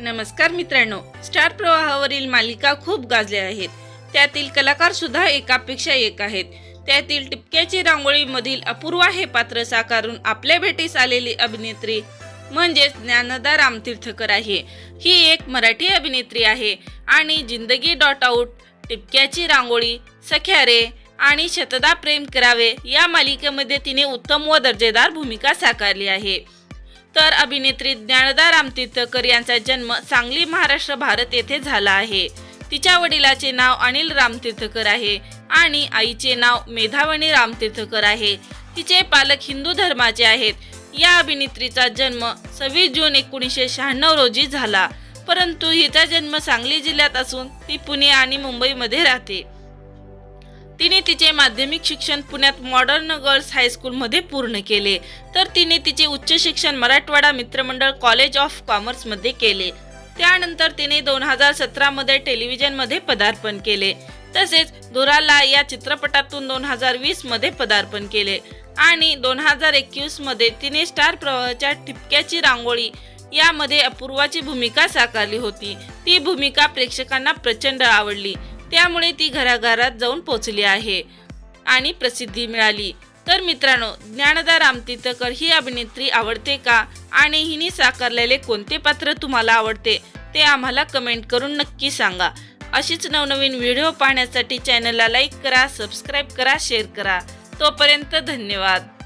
नमस्कार मित्रांनो स्टार प्रवाहावरील मालिका खूप गाजल्या आहेत. त्यातील कलाकार सुद्धा एकापेक्षा एक आहेत. त्यातील टिपक्याची रांगोळी मधील अपूर्वा हे पात्र साकारून आपल्या भेटीस आलेली अभिनेत्री म्हणजेच ज्ञानदा रामतीर्थकर आहे. ही एक मराठी अभिनेत्री आहे आणि जिंदगी डॉट आउट टिपक्याची रांगोळी सख्यारे आणि शतदा प्रेम करावे या मालिकेमध्ये तिने उत्तम व दर्जेदार भूमिका साकारली आहे. तर अभिनेत्री ज्ञानदा रामतीर्थकर यांचा जन्म सांगली महाराष्ट्र भारत येथे झाला आहे. तिच्या वडिलाचे नाव अनिल रामतीर्थकर आहे आणि आईचे नाव मेधावणी रामतीर्थकर आहे. तिचे पालक हिंदू धर्माचे आहेत. या अभिनेत्रीचा जन्म सव्वीस जून एकोणीसशे शहाण्णव रोजी झाला. परंतु हिचा जन्म सांगली जिल्ह्यात असून ती पुणे आणि मुंबईमध्ये राहते. तिने तिचे माध्यमिक शिक्षण पुण्यात मॉडर्न गर्ल्स हायस्कूलमध्ये पूर्ण केले. तर तिने तिचे उच्च शिक्षण मराठवाडा मित्रमंडळ कॉलेज ऑफ कॉमर्समध्ये केले. त्यानंतर तिने दोन हजार सतरामध्ये टेलिव्हिजनमध्ये पदार्पण केले. तसेच दुराला या चित्रपटातून दोन हजार वीसमध्ये पदार्पण केले. आणि दोन हजार एकवीसमध्ये तिने स्टार प्रवाहाच्या ठिपक्याची रांगोळी यामध्ये अपूर्वाची भूमिका साकारली होती. ती भूमिका प्रेक्षकांना प्रचंड आवडली. त्यामुळे ती घराघरात जाऊन पोचली आहे. आणि प्रसिद्धी मिळाली. तर मित्रांनो ज्ञानदा रामतीर्थकर ही अभिनेत्री आवडते का? आणि हिने साकारलेले कोणते पात्र तुम्हाला आवडते? ते आम्हाला कमेंट करून नक्की सांगा. अशीच नवनवीन व्हिडिओ पाहण्यासाठी चॅनलला लाईक करा सबस्क्राईब करा शेअर करा. तोपर्यंत धन्यवाद.